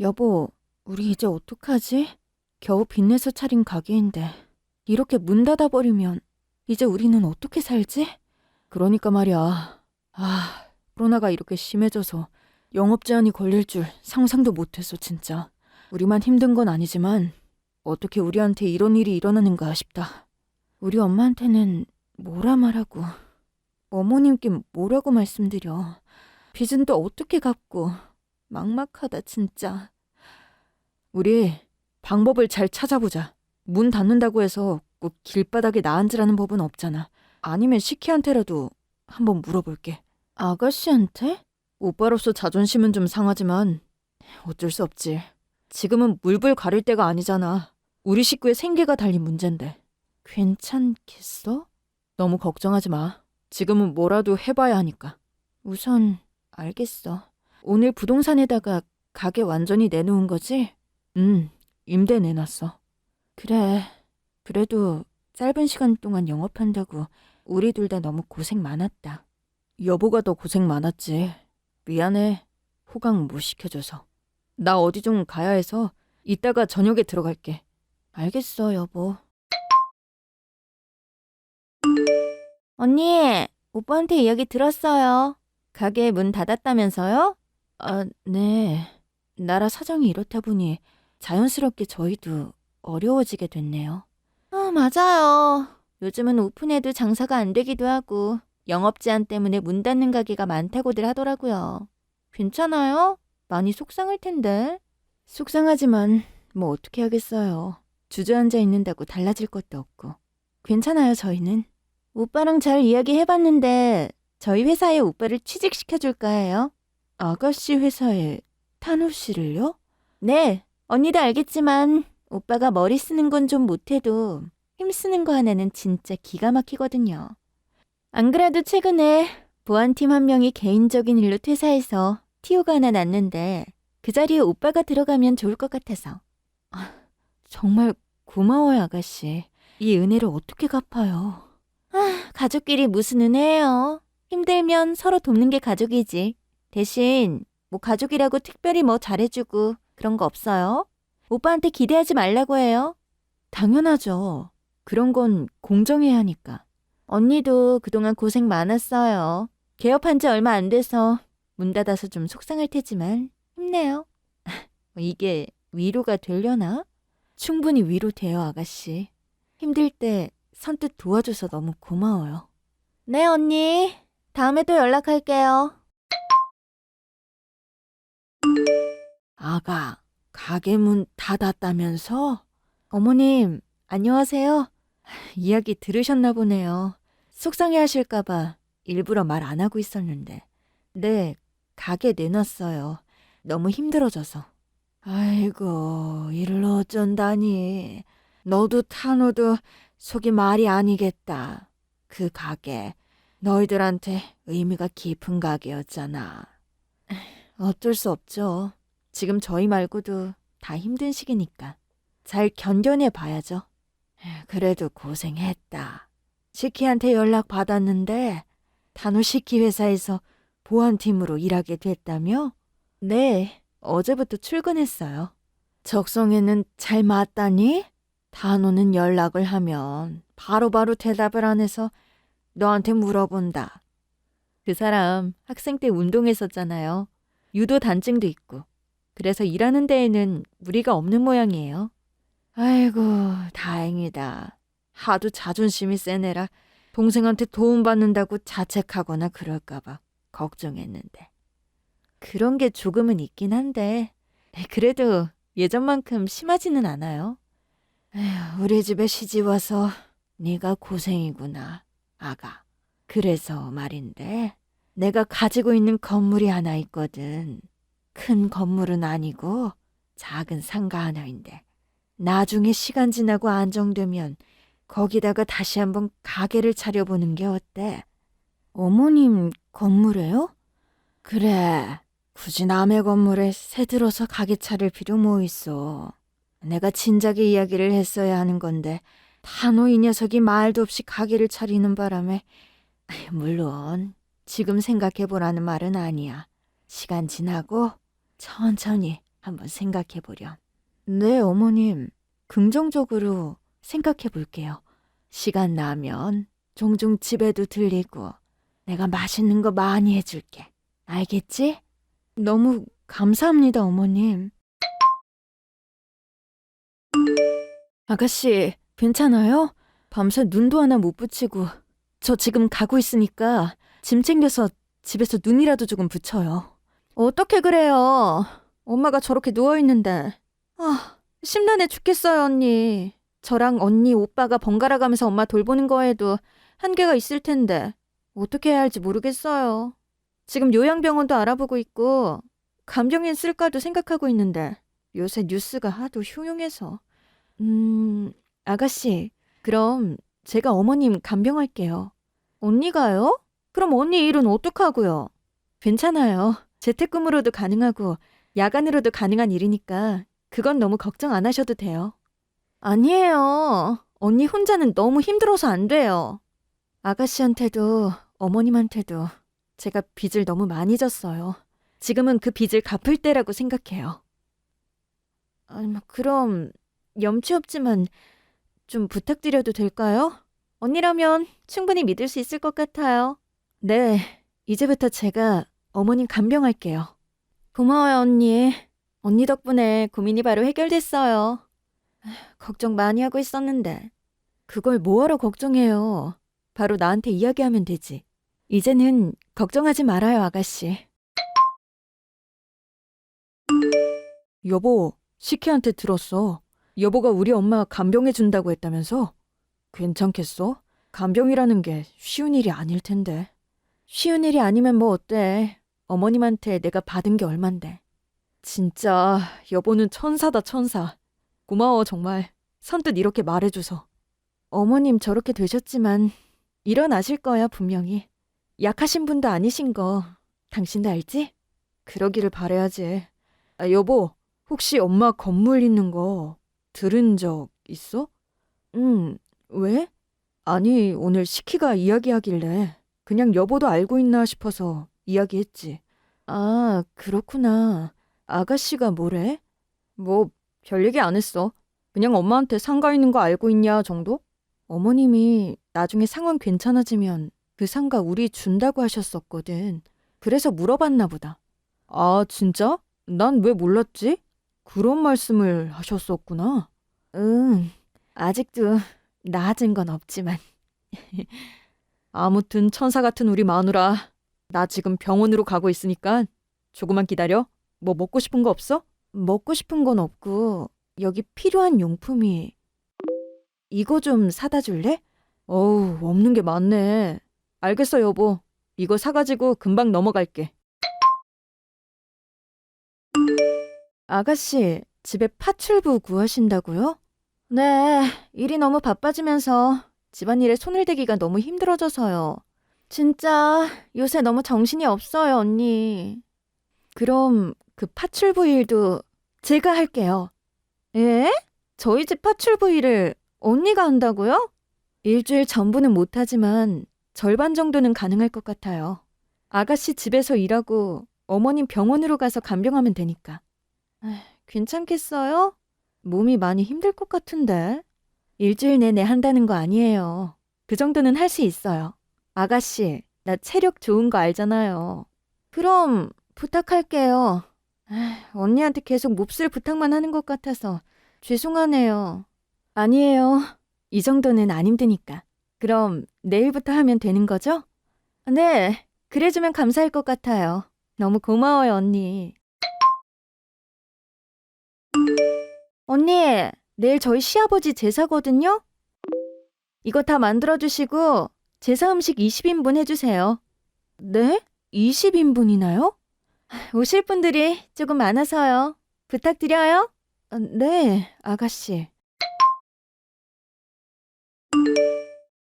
여보, 우리 이제 어떡하지? 겨우 빚내서 차린 가게인데 이렇게 문 닫아버리면 이제 우리는 어떻게 살지? 그러니까 말이야. 아, 코로나가 이렇게 심해져서 영업 제한이 걸릴 줄 상상도 못했어, 진짜. 우리만 힘든 건 아니지만 어떻게 우리한테 이런 일이 일어나는가 싶다. 우리 엄마한테는 뭐라 말하고 어머님께 뭐라고 말씀드려. 빚은 또 어떻게 갚고 막막하다 진짜. 우리 방법을 잘 찾아보자. 문 닫는다고 해서 꼭 길바닥에 나앉으라는 법은 없잖아. 아니면 시키한테라도 한번 물어볼게. 아가씨한테? 오빠로서 자존심은 좀 상하지만 어쩔 수 없지. 지금은 물불 가릴 때가 아니잖아. 우리 식구의 생계가 달린 문제인데. 괜찮겠어? 너무 걱정하지 마. 지금은 뭐라도 해봐야 하니까. 우선 알겠어. 오늘 부동산에다가 가게 완전히 내놓은 거지? 응, 임대 내놨어. 그래. 그래도 짧은 시간 동안 영업한다고 우리 둘 다 너무 고생 많았다. 여보가 더 고생 많았지. 미안해. 호강 못 시켜줘서. 나 어디 좀 가야 해서 이따가 저녁에 들어갈게. 알겠어, 여보. 언니, 오빠한테 이야기 들었어요. 가게 문 닫았다면서요? 아, 네. 나라 사정이 이렇다 보니 자연스럽게 저희도 어려워지게 됐네요. 아, 맞아요. 요즘은 오픈해도 장사가 안 되기도 하고 영업 제한 때문에 문 닫는 가게가 많다고들 하더라고요. 괜찮아요? 많이 속상할 텐데. 속상하지만 뭐 어떻게 하겠어요. 주저앉아 있는다고 달라질 것도 없고. 괜찮아요, 저희는. 오빠랑 잘 이야기해봤는데 저희 회사에 오빠를 취직시켜줄까 해요. 아가씨 회사에 탄호 씨를요? 네, 언니도 알겠지만 오빠가 머리 쓰는 건 좀 못해도 힘 쓰는 거 하나는 진짜 기가 막히거든요. 안 그래도 최근에 보안팀 한 명이 개인적인 일로 퇴사해서 티오가 하나 났는데 그 자리에 오빠가 들어가면 좋을 것 같아서. 아, 정말 고마워요, 아가씨. 이 은혜를 어떻게 갚아요? 아, 가족끼리 무슨 은혜예요. 힘들면 서로 돕는 게 가족이지. 대신 뭐 가족이라고 특별히 뭐 잘해주고 그런 거 없어요. 오빠한테 기대하지 말라고 해요. 당연하죠. 그런 건 공정해야 하니까. 언니도 그동안 고생 많았어요. 개업한 지 얼마 안 돼서 문 닫아서 좀 속상할 테지만 힘내요. 이게 위로가 되려나? 충분히 위로돼요, 아가씨. 힘들 때 선뜻 도와줘서 너무 고마워요. 네, 언니. 다음에 또 연락할게요. 아가, 가게 문 닫았다면서? 어머님, 안녕하세요. 이야기 들으셨나 보네요. 속상해 하실까봐 일부러 말 안 하고 있었는데. 네, 가게 내놨어요. 너무 힘들어져서. 아이고, 이를 어쩐다니. 너도 타노도 속이 말이 아니겠다. 그 가게, 너희들한테 의미가 깊은 가게였잖아. 어쩔 수 없죠. 지금 저희 말고도 다 힘든 시기니까. 잘 견뎌내 봐야죠. 그래도 고생했다. 시키한테 연락 받았는데, 단호 시키 회사에서 보안팀으로 일하게 됐다며? 네, 어제부터 출근했어요. 적성에는 잘 맞다니? 단호는 연락을 하면 바로 바로 대답을 안 해서 너한테 물어본다. 그 사람 학생 때 운동했었잖아요. 유도 단증도 있고. 그래서 일하는 데에는 무리가 없는 모양이에요. 아이고, 다행이다. 하도 자존심이 세네라 동생한테 도움받는다고 자책하거나 그럴까봐 걱정했는데. 그런 게 조금은 있긴 한데, 그래도 예전만큼 심하지는 않아요. 에휴, 우리 집에 시집 와서 네가 고생이구나, 아가. 그래서 말인데, 내가 가지고 있는 건물이 하나 있거든. 큰 건물은 아니고 작은 상가 하나인데, 나중에 시간 지나고 안정되면 거기다가 다시 한번 가게를 차려보는 게 어때? 어머님 건물에요? 그래. 굳이 남의 건물에 새 들어서 가게 차릴 필요 뭐 있어. 내가 진작에 이야기를 했어야 하는 건데 단호 이 녀석이 말도 없이 가게를 차리는 바람에 물론 지금 생각해보라는 말은 아니야. 시간 지나고 천천히 한번 생각해보렴. 네, 어머님. 긍정적으로 생각해볼게요. 시간 나면 종종 집에도 들리고 내가 맛있는 거 많이 해줄게. 알겠지? 너무 감사합니다, 어머님. 아가씨, 괜찮아요? 밤새 눈도 하나 못 붙이고 저 지금 가고 있으니까 짐 챙겨서 집에서 눈이라도 조금 붙여요. 어떻게 그래요? 엄마가 저렇게 누워있는데. 아, 심란해 죽겠어요, 언니. 저랑 언니, 오빠가 번갈아 가면서 엄마 돌보는 거에도 한계가 있을 텐데 어떻게 해야 할지 모르겠어요. 지금 요양병원도 알아보고 있고 감정인 쓸까도 생각하고 있는데 요새 뉴스가 하도 흉흉해서. 음, 아가씨, 그럼 제가 어머님 간병할게요. 언니가요? 그럼 언니 일은 어떡하고요? 괜찮아요. 재택근무로도 가능하고 야간으로도 가능한 일이니까 그건 너무 걱정 안 하셔도 돼요. 아니에요. 언니 혼자는 너무 힘들어서 안 돼요. 아가씨한테도 어머님한테도 제가 빚을 너무 많이 졌어요. 지금은 그 빚을 갚을 때라고 생각해요. 아, 뭐 그럼 염치 없지만 좀 부탁드려도 될까요? 언니라면 충분히 믿을 수 있을 것 같아요. 네, 이제부터 제가 어머님 간병할게요. 고마워요, 언니. 언니 덕분에 고민이 바로 해결됐어요. 걱정 많이 하고 있었는데. 그걸 뭐하러 걱정해요. 바로 나한테 이야기하면 되지. 이제는 걱정하지 말아요, 아가씨. 여보, 시키한테 들었어. 여보가 우리 엄마 간병해 준다고 했다면서? 괜찮겠어? 간병이라는 게 쉬운 일이 아닐 텐데. 쉬운 일이 아니면 뭐 어때? 어머님한테 내가 받은 게 얼만데. 진짜 여보는 천사다 천사. 고마워 정말. 선뜻 이렇게 말해줘서. 어머님 저렇게 되셨지만 일어나실 거야 분명히. 약하신 분도 아니신 거 당신도 알지? 그러기를 바래야지. 아, 여보, 혹시 엄마 건물 있는 거 들은 적 있어? 응, 왜? 아니, 오늘 시키가 이야기하길래 그냥 여보도 알고 있나 싶어서 이야기했지. 아, 그렇구나. 아가씨가 뭐래? 뭐, 별 얘기 안 했어. 그냥 엄마한테 상가 있는 거 알고 있냐 정도? 어머님이 나중에 상황 괜찮아지면 그 상가 우리 준다고 하셨었거든. 그래서 물어봤나 보다. 아, 진짜? 난 왜 몰랐지? 그런 말씀을 하셨었구나. 응, 아직도 나아진 건 없지만. 아무튼 천사 같은 우리 마누라. 나 지금 병원으로 가고 있으니까 조금만 기다려. 뭐 먹고 싶은 거 없어? 먹고 싶은 건 없고 여기 필요한 용품이 이거 좀 사다 줄래? 어우, 없는 게 많네. 알겠어, 여보. 이거 사가지고 금방 넘어갈게. 아가씨, 집에 파출부 구하신다고요? 네, 일이 너무 바빠지면서 집안일에 손을 대기가 너무 힘들어져서요. 진짜 요새 너무 정신이 없어요, 언니. 그럼 그 파출부 일도 제가 할게요. 예? 저희 집 파출부 일을 언니가 한다고요? 일주일 전부는 못하지만 절반 정도는 가능할 것 같아요. 아가씨 집에서 일하고 어머님 병원으로 가서 간병하면 되니까. 괜찮겠어요? 몸이 많이 힘들 것 같은데. 일주일 내내 한다는 거 아니에요. 그 정도는 할 수 있어요. 아가씨, 나 체력 좋은 거 알잖아요. 그럼 부탁할게요. 언니한테 계속 몹쓸 부탁만 하는 것 같아서 죄송하네요. 아니에요. 이 정도는 안 힘드니까. 그럼 내일부터 하면 되는 거죠? 네, 그래주면 감사할 것 같아요. 너무 고마워요, 언니. 언니, 내일 저희 시아버지 제사거든요? 이거 다 만들어주시고 제사 음식 20인분 해주세요. 네? 20인분이나요? 오실 분들이 조금 많아서요. 부탁드려요. 어, 네, 아가씨.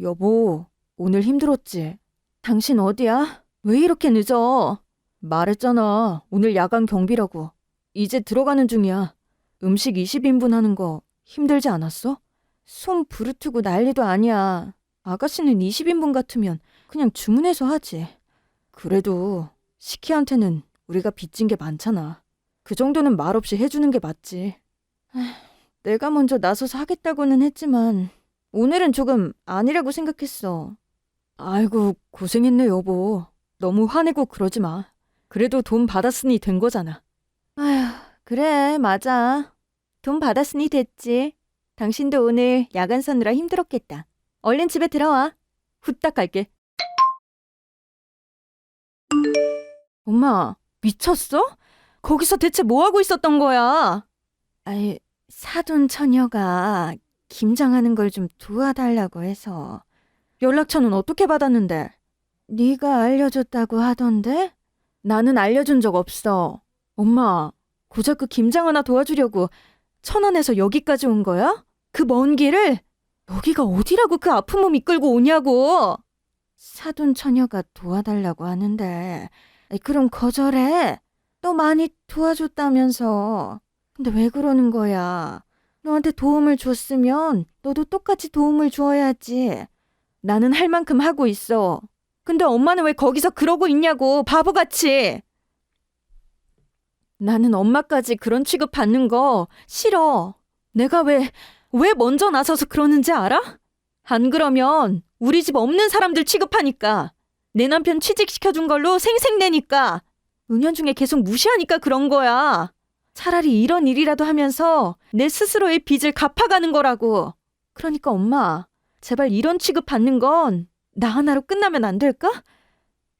여보, 오늘 힘들었지? 당신 어디야? 왜 이렇게 늦어? 말했잖아. 오늘 야간 경비라고. 이제 들어가는 중이야. 음식 20인분 하는 거 힘들지 않았어? 손 부르트고 난리도 아니야. 아가씨는 20인분 같으면 그냥 주문해서 하지. 그래도 시키한테는 우리가 빚진 게 많잖아. 그 정도는 말없이 해주는 게 맞지. 내가 먼저 나서서 하겠다고는 했지만 오늘은 조금 아니라고 생각했어. 아이고 고생했네 여보. 너무 화내고 그러지 마. 그래도 돈 받았으니 된 거잖아. 아휴 그래 맞아. 돈 받았으니 됐지. 당신도 오늘 야간 서느라 힘들었겠다. 얼른 집에 들어와. 후딱 갈게. 엄마, 미쳤어? 거기서 대체 뭐 하고 있었던 거야? 아이, 사돈 처녀가 김장하는 걸 좀 도와달라고 해서 연락처는 어떻게 받았는데? 네가 알려줬다고 하던데? 나는 알려준 적 없어. 엄마, 고작 그 김장 하나 도와주려고 천안에서 여기까지 온 거야? 그 먼 길을? 여기가 어디라고 그 아픈 몸 이끌고 오냐고! 사돈 처녀가 도와달라고 하는데, 그럼 거절해. 너 많이 도와줬다면서. 근데 왜 그러는 거야? 너한테 도움을 줬으면 너도 똑같이 도움을 주어야지. 나는 할 만큼 하고 있어. 근데 엄마는 왜 거기서 그러고 있냐고, 바보같이. 나는 엄마까지 그런 취급 받는 거 싫어. 내가 왜, 왜 먼저 나서서 그러는지 알아? 안 그러면 우리 집 없는 사람들 취급하니까. 내 남편 취직시켜준 걸로 생색내니까. 은연중에 계속 무시하니까 그런 거야. 차라리 이런 일이라도 하면서 내 스스로의 빚을 갚아가는 거라고. 그러니까 엄마, 제발 이런 취급 받는 건 나 하나로 끝나면 안 될까?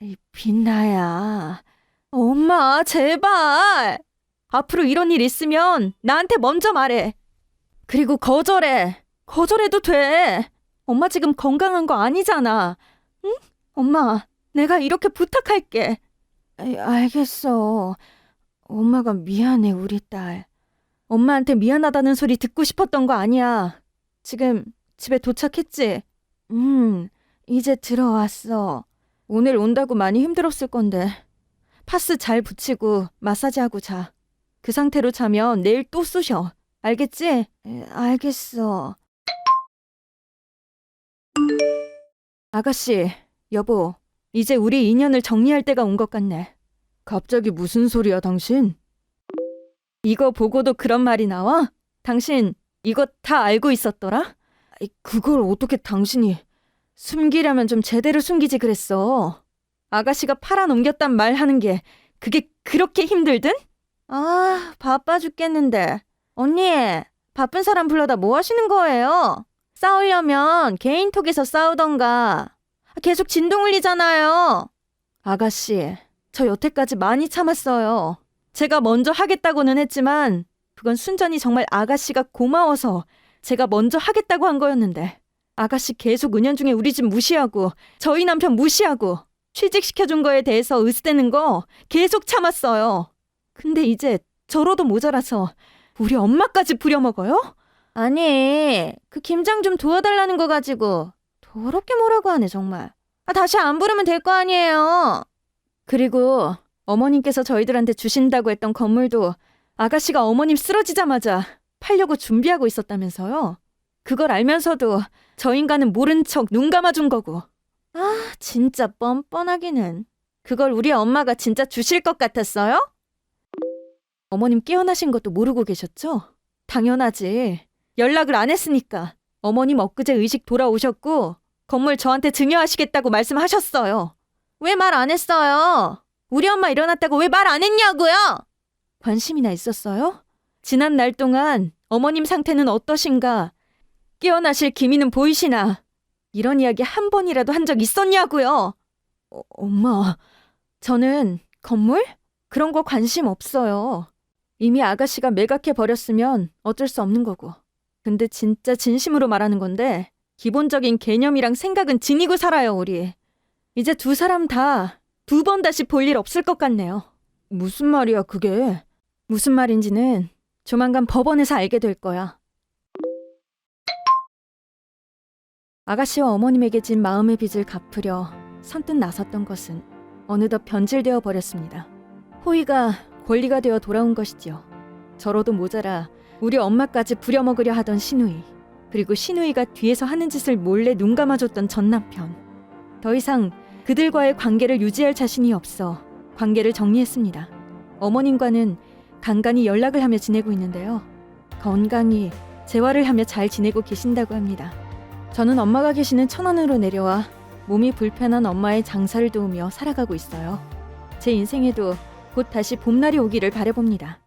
이 빛나야. 엄마, 제발. 앞으로 이런 일 있으면 나한테 먼저 말해. 그리고 거절해. 거절해도 돼. 엄마 지금 건강한 거 아니잖아. 응? 엄마, 내가 이렇게 부탁할게. 알겠어. 엄마가 미안해, 우리 딸. 엄마한테 미안하다는 소리 듣고 싶었던 거 아니야. 지금 집에 도착했지? 음, 이제 들어왔어. 오늘 온다고 많이 힘들었을 건데. 파스 잘 붙이고 마사지하고 자. 그 상태로 자면 내일 또 쑤셔. 알겠지? 에, 알겠어. 아가씨, 여보, 이제 우리 인연을 정리할 때가 온 것 같네. 갑자기 무슨 소리야, 당신? 이거 보고도 그런 말이 나와? 당신 이거 다 알고 있었더라? 그걸 어떻게 당신이 숨기려면 좀 제대로 숨기지 그랬어. 아가씨가 팔아넘겼단 말 하는 게 그게 그렇게 힘들든? 아, 바빠 죽겠는데. 언니, 바쁜 사람 불러다 뭐 하시는 거예요? 싸우려면 개인톡에서 싸우던가. 계속 진동 울리잖아요. 아가씨, 저 여태까지 많이 참았어요. 제가 먼저 하겠다고는 했지만 그건 순전히 정말 아가씨가 고마워서 제가 먼저 하겠다고 한 거였는데 아가씨 계속 은연중에 우리 집 무시하고 저희 남편 무시하고 취직시켜준 거에 대해서 으스대는 거 계속 참았어요. 근데 이제 저로도 모자라서 우리 엄마까지 부려먹어요? 아니, 그 김장 좀 도와달라는 거 가지고 더럽게 뭐라고 하네, 정말. 아, 다시 안 부르면 될 거 아니에요. 그리고 어머님께서 저희들한테 주신다고 했던 건물도 아가씨가 어머님 쓰러지자마자 팔려고 준비하고 있었다면서요. 그걸 알면서도 저 인간은 모른 척 눈 감아준 거고. 아, 진짜 뻔뻔하기는. 그걸 우리 엄마가 진짜 주실 것 같았어요? 어머님 깨어나신 것도 모르고 계셨죠? 당연하지. 연락을 안 했으니까. 어머님 엊그제 의식 돌아오셨고 건물 저한테 증여하시겠다고 말씀하셨어요. 왜 말 안 했어요? 우리 엄마 일어났다고 왜 말 안 했냐고요? 관심이나 있었어요? 지난 날 동안 어머님 상태는 어떠신가? 깨어나실 기미는 보이시나? 이런 이야기 한 번이라도 한 적 있었냐고요? 어, 엄마, 저는 건물? 그런 거 관심 없어요. 이미 아가씨가 매각해 버렸으면 어쩔 수 없는 거고. 근데 진짜 진심으로 말하는 건데 기본적인 개념이랑 생각은 지니고 살아요, 우리. 이제 두 사람 다 두 번 다시 볼 일 없을 것 같네요. 무슨 말이야, 그게? 무슨 말인지는 조만간 법원에서 알게 될 거야. 아가씨와 어머님에게 진 마음의 빚을 갚으려 선뜻 나섰던 것은 어느덧 변질되어 버렸습니다. 호의가 권리가 되어 돌아온 것이지요. 저로도 모자라 우리 엄마까지 부려먹으려 하던 신우이 그리고 신우이가 뒤에서 하는 짓을 몰래 눈 감아줬던 전 남편 더 이상 그들과의 관계를 유지할 자신이 없어 관계를 정리했습니다. 어머님과는 간간히 연락을 하며 지내고 있는데요. 건강히 재활을 하며 잘 지내고 계신다고 합니다. 저는 엄마가 계시는 천안으로 내려와 몸이 불편한 엄마의 장사를 도우며 살아가고 있어요. 제 인생에도 곧 다시 봄날이 오기를 바라봅니다.